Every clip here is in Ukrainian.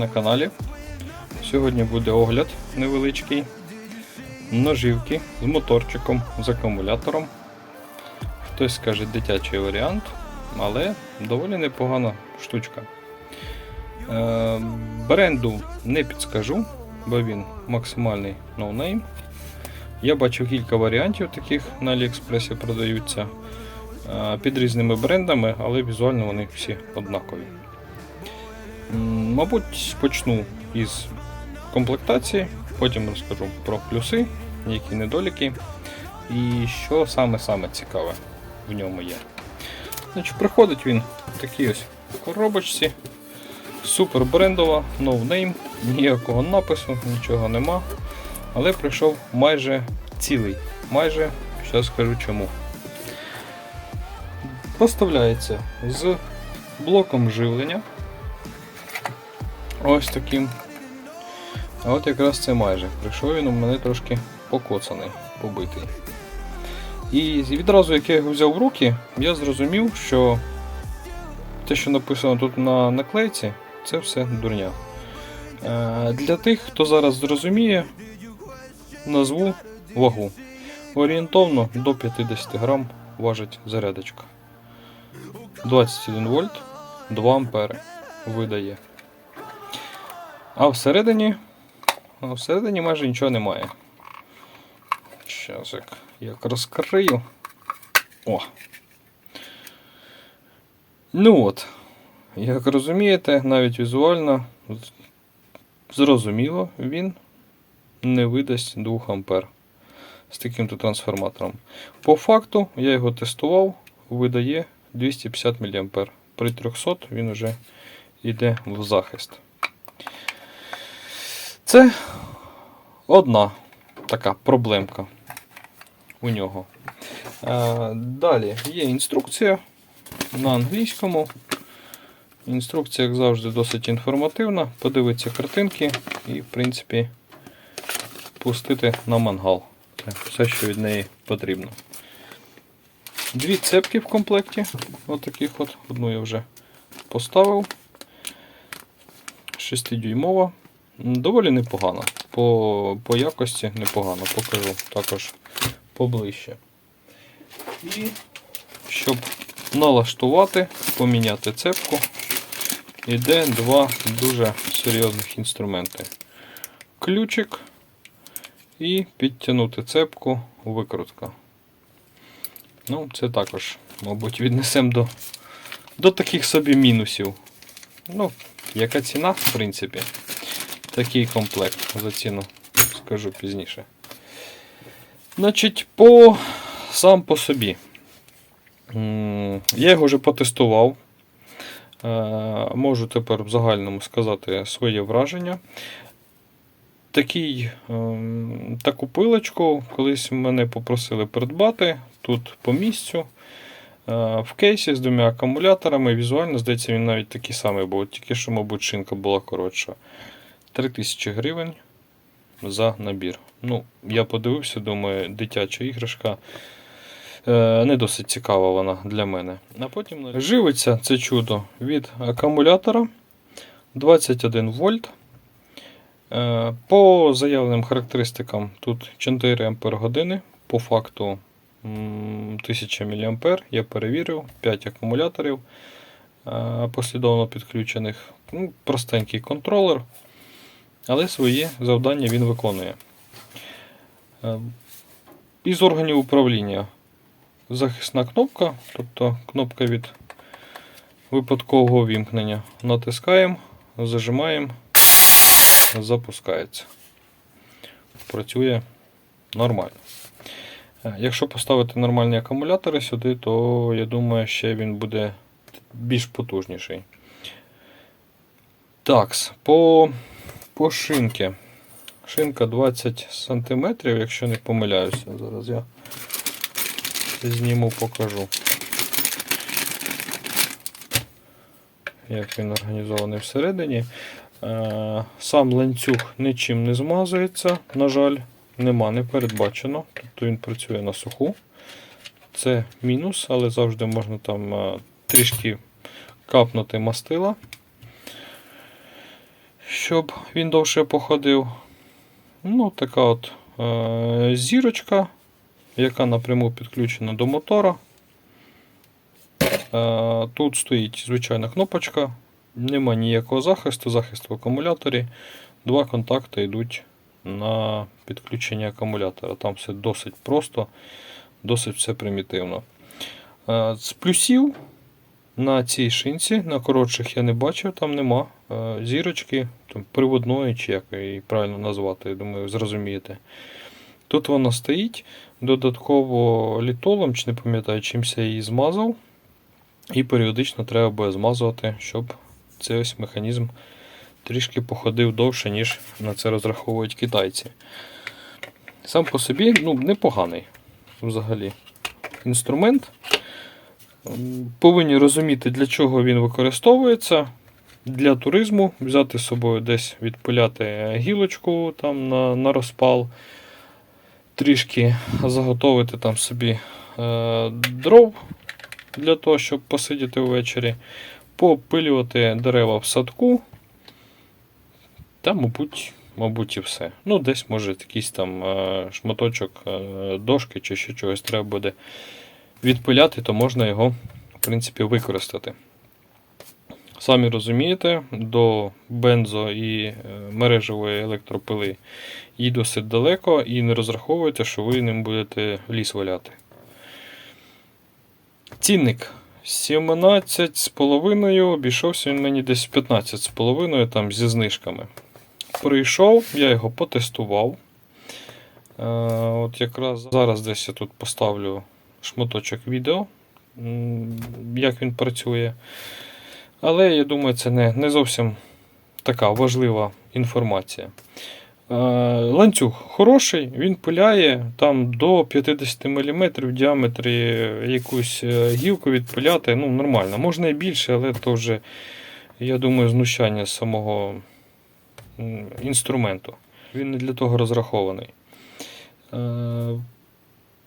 На каналі. Сьогодні буде огляд невеличкий. Ножівки з моторчиком, з акумулятором. Хтось скаже дитячий варіант, але доволі непогана штучка. Е, бренду не підскажу, бо він максимальний ноунейм. Я бачив кілька варіантів таких на Аліекспресі продаються е, під різними брендами, але візуально вони всі однакові. Мабуть, почну із комплектації, потім розкажу про плюси, які недоліки і що саме-саме цікаве в ньому є. Значить, Приходить він в такій ось коробочці. Супер брендова, no name, ніякого напису, нічого нема. Але прийшов майже цілий. Майже, зараз скажу чому. Поставляється з блоком живлення. Ось таким. А от якраз це майже. Прийшов він у мене трошки покоцаний, побитий. І відразу, як я його взяв в руки, я зрозумів, що те, що написано тут на наклейці, це все дурня. Е, Для тих, хто зараз зрозуміє, назву вагу. Орієнтовно до 50 грам важить зарядочка. 21 вольт, 2 ампери видає. А всередині, а всередині майже нічого немає. Зараз як, як розкрию. О! Ну от, як розумієте, навіть візуально зрозуміло, він не видасть 2 ампер з таким-то трансформатором. По факту, я його тестував, видає 250 мА. При 300 він вже йде в захист. Це одна така проблемка у нього. Е, Далі є інструкція на англійському. Інструкція, як завжди, досить інформативна. Подивитися картинки і, в принципі, пустити на мангал. Це все, що від неї потрібно. Дві цепки в комплекті. Отаких от. Одну я вже поставив. 6-дюймова. Доволі непогано. По, по якості непогано. Покажу також поближче. І щоб налаштувати, поміняти цепку, іде два дуже серйозних інструменти. Ключик і підтягнути цепку викрутка. Ну, це також, мабуть, віднесемо до, до таких собі мінусів. Ну, яка ціна, в принципі, такий комплект за ціну скажу пізніше. Значить, по сам по собі. Я його вже потестував. Е, Можу тепер в загальному сказати своє враження. Такий, ем, таку пилочку колись мене попросили придбати тут по місцю. Е, В кейсі з двома акумуляторами. Візуально, здається, він навіть такий самий був, тільки що, мабуть, шинка була коротша. 3000 гривень за набір. Ну, я подивився, думаю, дитяча іграшка. Е, Не досить цікава вона для мене. А потім живиться це чудо від акумулятора 21 вольт. Е, По заявленим характеристикам тут 4 Ампер. По факту 1000 мА. Я перевірив 5 акумуляторів е, послідовно підключених. Ну, Простенький контролер, але своє завдання він виконує. Е, Із органів управління захисна кнопка, тобто кнопка від випадкового вімкнення. Натискаємо, зажимаємо, запускається. Працює нормально. Е, Якщо поставити нормальні акумулятори сюди, то я думаю, ще він буде більш потужніший. Так, по, по шинки. Шинка 20 см, якщо не помиляюся. Зараз я зніму, покажу. Як він організований всередині. Е, Сам ланцюг нічим не змазується, на жаль, нема, не передбачено. Тобто він працює на суху. Це мінус, але завжди можна там е, трішки капнути мастила. Щоб він довше походив. Ну, така от е, зірочка, яка напряму підключена до мотора. Е, тут стоїть звичайна кнопочка, нема ніякого захисту, захист в акумуляторі. Два контакти йдуть на підключення акумулятора. Там все досить просто, досить все примітивно. Е, З плюсів на цій шинці, на коротших я не бачив, там нема е, зірочки там, приводної, чи як її правильно назвати, я думаю, зрозумієте. Тут вона стоїть, додатково літолом, чи не пам'ятаю, чимся я її змазав. І періодично треба буде змазувати, щоб цей ось механізм трішки походив довше, ніж на це розраховують китайці. Сам по собі ну, непоганий взагалі інструмент. Повинні розуміти, для чого він використовується. Для туризму взяти з собою десь відпиляти гілочку там на, на розпал, трішки заготовити там собі е, дров для того, щоб посидіти ввечері, попилювати дерева в садку. Та, мабуть, мабуть, і все. Ну, десь, може, якийсь там е, шматочок е, дошки чи ще чогось треба буде відпиляти, то можна його, в принципі, використати. Самі розумієте, до бензо і е, мережевої електропили їй досить далеко, і не розраховуйте, що ви ним будете ліс валяти. Цінник 17,5, обійшовся він мені десь 15,5 там зі знижками. Прийшов, я його потестував. Е, От якраз зараз десь я тут поставлю шматочок відео, як він працює. Але я думаю, це не, не зовсім така важлива інформація. Е, Ланцюг хороший, він пиляє там до 50 мм в діаметрі якусь е, гілку відпиляти. Ну, нормально. Можна і більше, але то вже, я думаю, знущання самого інструменту. Він не для того розрахований.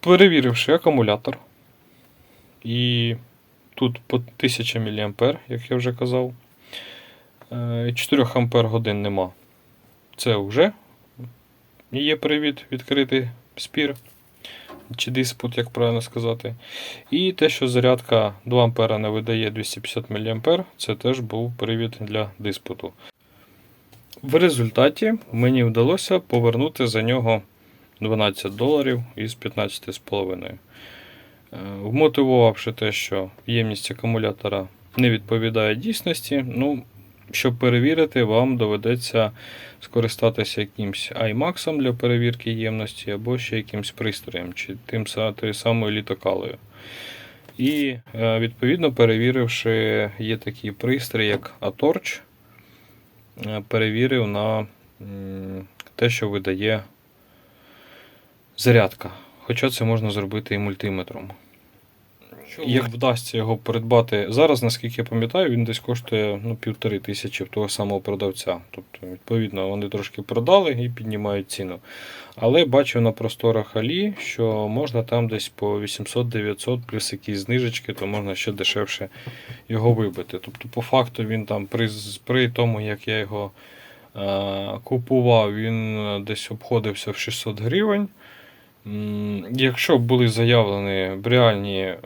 Е, Перевіривши акумулятор, і тут по 1000 мА, як я вже казав. Е, 4 Ампер годин нема. Це вже є привід відкритий спір. Чи диспут, як правильно сказати. І те, що зарядка 2 Ампера не видає 250 мА, це теж був привід для диспуту. В результаті мені вдалося повернути за нього 12 доларів із 15,5. Е, Вмотивувавши те, що ємність акумулятора не відповідає дійсності, ну, щоб перевірити, вам доведеться скористатися якимсь iMax для перевірки ємності, або ще якимсь пристроєм, чи тим тою самою літокалою. І е, відповідно перевіривши, є такий пристрій, як Atorch, е, перевірив на те, що видає зарядка. Хоча це можна зробити і мультиметром. Як вдасться його придбати зараз, наскільки я пам'ятаю, він десь коштує ну, півтори тисячі в того самого продавця. Тобто, відповідно, вони трошки продали і піднімають ціну. Але бачив на просторах Алі, що можна там десь по 800-900 плюс якісь знижечки, то можна ще дешевше його вибити. Тобто, по факту, він там при, при тому, як я його е, купував, він е, десь обходився в 600 гривень. Якщо були заявлені реальні е,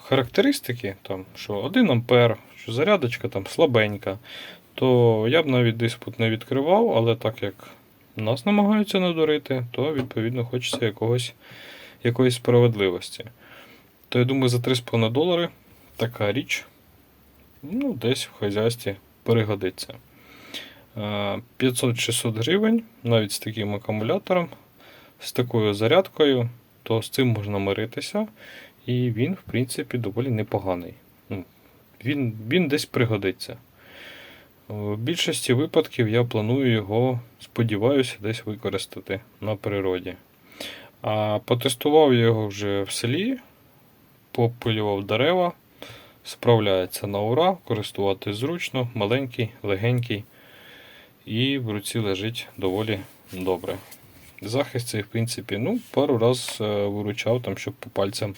характеристики, там, що 1 ампер, що зарядочка там слабенька, то я б навіть диспут не відкривав, але так як нас намагаються надурити, то відповідно хочеться якогось, якоїсь справедливості. То я думаю, за 3,5 долари така річ ну, десь в хазяйстві перегодиться. Е, 500-600 гривень, навіть з таким акумулятором з такою зарядкою, то з цим можна миритися. І він, в принципі, доволі непоганий. Ну, Він, він десь пригодиться. В більшості випадків я планую його, сподіваюся, десь використати на природі. А потестував я його вже в селі, попилював дерева, справляється на ура, користуватись зручно, маленький, легенький, і в руці лежить доволі добре. Захист цей, в принципі, ну, пару раз е, виручав, там, щоб по пальцям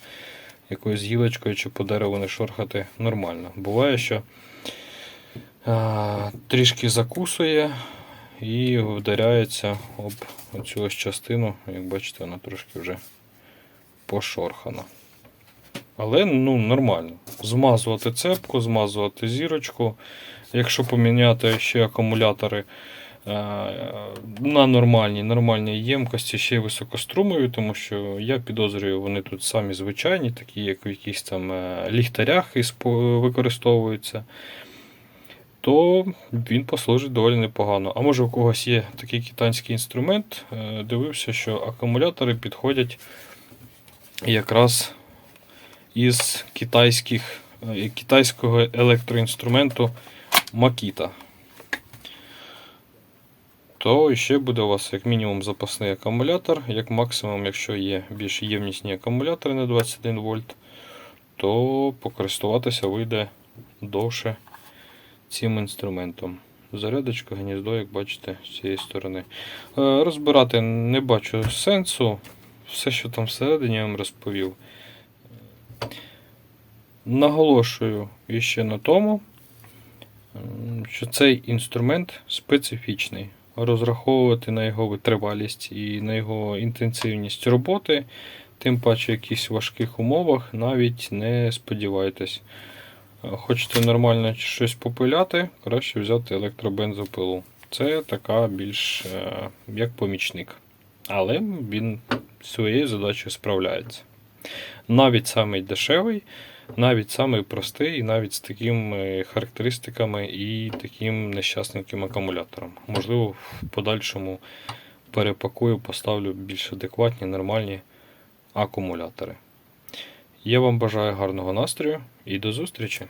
якоюсь гілочкою чи по дереву не шорхати нормально. Буває, що е, трішки закусує і вдаряється об цю ось частину. Як бачите, вона трошки вже пошорхана. Але ну, нормально. Змазувати цепку, змазувати зірочку. Якщо поміняти ще акумулятори на нормальній нормальній ємкості, ще й високострумові, тому що я підозрюю, вони тут самі звичайні, такі, як в якихось там е, ліхтарях використовуються, то він послужить доволі непогано. А може у когось є такий китайський інструмент, е, дивився, що акумулятори підходять якраз із китайських, е, китайського електроінструменту Makita. То ще буде у вас як мінімум запасний акумулятор, як максимум, якщо є більш ємнісні акумулятори на 21 вольт, то покористуватися вийде довше цим інструментом. Зарядочка, гніздо, як бачите, з цієї сторони. Е, Розбирати не бачу сенсу. Все, що там всередині, я вам розповів. Наголошую іще на тому, що цей інструмент специфічний. Розраховувати на його витривалість і на його інтенсивність роботи, тим паче в якихось важких умовах, навіть не сподівайтесь. Хочете нормально щось попиляти, краще взяти електробензопилу. Це така більш е, як помічник. Але він своєю задачею справляється. Навіть самий дешевий, навіть самий простий, навіть з такими характеристиками і таким нещасненьким акумулятором. Можливо, в подальшому перепакую, поставлю більш адекватні, нормальні акумулятори. Я вам бажаю гарного настрою і до зустрічі!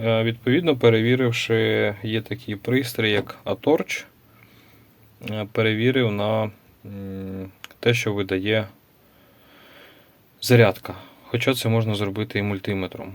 Відповідно, перевіривши, є такий пристрій, як Atorch, е, перевірив на те, що видає зарядка. Хоча це можна зробити і мультиметром.